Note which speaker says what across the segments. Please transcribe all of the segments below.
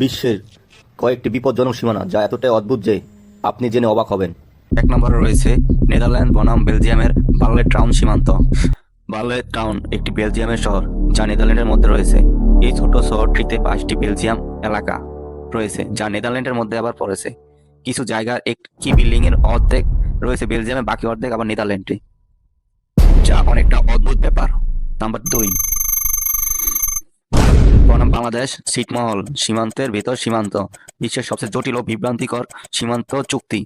Speaker 1: বিশ্বের কয়েকটি বিপজ্জনক সীমানা যা এতটাই অদ্ভুত যে আপনি জেনে অবাক হবেন।
Speaker 2: এক নম্বরে রয়েছে নেদারল্যান্ড, বনাম, বেলজিয়ামের বার্লে টাউন সীমান্ত। বার্লে টাউন একটি বেলজিয়ামের শহর, যা নেদারল্যান্ডের মধ্যে রয়েছে। এই ছোট শহরটিতে পাঁচটি বেলজিয়াম এলাকা রয়েছে, যা নেদারল্যান্ডের মধ্যে আবার পড়েছে। কিছু জায়গার একটি বিল্ডিং এর অর্ধেক রয়েছে বেলজিয়ামে, বাকি অর্ধেক আবার নেদারল্যান্ডে। যা অনেকটা অদ্ভুত ব্যাপার। নাম্বার দুই বনাম বাংলাদেশ, ছিটমহল, সীমান্তের ভিতর সীমান্ত। বিশ্বের সবচেয়ে জটিল ও বিভ্রান্তিকর সীমান্ত চুক্তি।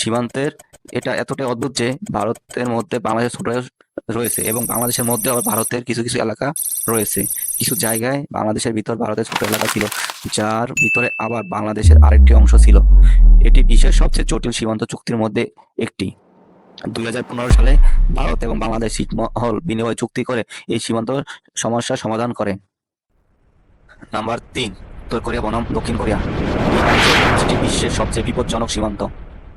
Speaker 2: সীমান্তের এটা এতটাই অদ্ভুত যে ভারতের মধ্যে বাংলাদেশ ছোট রয়েছে এবং বাংলাদেশের মধ্যে আবার ভারতের কিছু কিছু এলাকা রয়েছে। কিছু জায়গায় বাংলাদেশের ভিতর ভারতের ছোট এলাকা ছিল, যার ভিতরে আবার বাংলাদেশের আরেকটি অংশ ছিল। এটি বিশ্বের সবচেয়ে জটিল সীমান্ত চুক্তির মধ্যে একটি। দু হাজার পনেরো সালে ভারত এবং বাংলাদেশ ছিটমহল বিনিময় চুক্তি করে এই সীমান্ত সমস্যার সমাধান করে। নাম্বার তিন, উত্তর কোরিয়া, বনাম, দক্ষিণ কোরিয়া। যেটি বিশ্বের সবচেয়ে বিপজ্জনক সীমান্ত।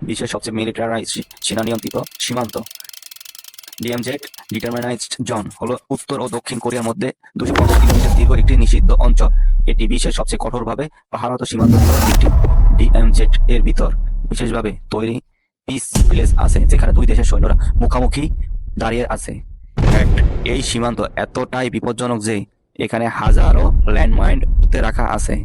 Speaker 2: বিশ্বের সবচেয়ে মিলিটারাইজ সেনা নিয়ন্ত্রিত সীমান্ত। ডিএমজেড ডিটারমিনাইজড জোন হলো উত্তর ও দক্ষিণ কোরিয়ার মধ্যে দুশো পঞ্চাশ কিলোমিটার দীর্ঘ একটি নিষিদ্ধ অঞ্চল। এটি বিশ্বের সবচেয়ে কঠোরভাবে পাহাড়ত সীমান্ত একটি ডিএমজেড এর ভিতর। বিশেষভাবে তৈরি পিস প্লেস আছে, যেখানে দুই দেশের সৈন্যরা মুখামুখি দাঁড়িয়ে আছে। এই সীমান্ত এতটাই বিপজ্জনক যে এখানে হাজারো ল্যান্ডমাইন রাখা আছে।